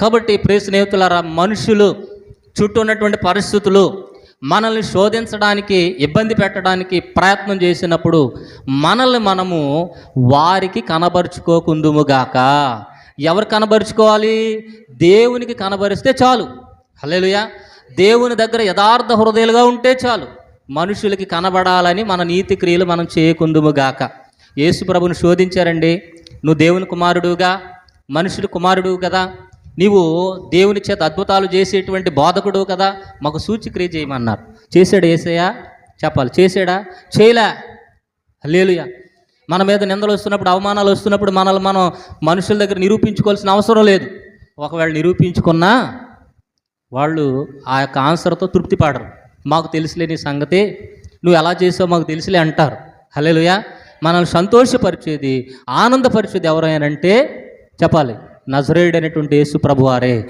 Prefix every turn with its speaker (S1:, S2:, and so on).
S1: కాబట్టి ప్రియ స్నేహితులారా మనుషులు చుట్టూ ఉన్నటువంటి పరిస్థితులు మనల్ని శోధించడానికి ఇబ్బంది పెట్టడానికి ప్రయత్నం చేసినప్పుడు మనల్ని మనము వారికి కనబరుచుకోకుందుముగాక. ఎవరు కనబరుచుకోవాలి? దేవునికి కనబరిస్తే చాలు. హలేలుయా దేవుని దగ్గర యథార్థ హృదయాలుగా ఉంటే చాలు. మనుషులకి కనబడాలని మన నీతి క్రియలు మనం చేయకుందుముగాక. యేసు ప్రభుని శోధించారండి. నువ్వు దేవుని కుమారుడుగా మనుషులు కుమారుడు కదా. నీవు దేవుని చేత అద్భుతాలు చేసేటువంటి బోధకుడు కదా మాకు సూచిక్రియ చేయమన్నారు. చేశాడు ఏసయ్యా? చెప్పాలి. చేశాడా? చేయలే. లేలుయా మన మీద నిందలు వస్తున్నప్పుడు అవమానాలు వస్తున్నప్పుడు మనల్ని మనం మనుషుల దగ్గర నిరూపించుకోవాల్సిన అవసరం లేదు. ఒకవేళ నిరూపించుకున్నా వాళ్ళు ఆ యొక్క ఆన్సర్తో తృప్తి పడరు. మాకు తెలిసిలేని సంగతి నువ్వు ఎలా చేసావు మాకు తెలిసిలే అంటారు. హలేలుయా మనల్ని సంతోషపరిచేది ఆనందపరిచేది ఎవరైనా అంటే చెప్పాలి. నజరేయుడైనటువంటి యేసు ప్రభువారే.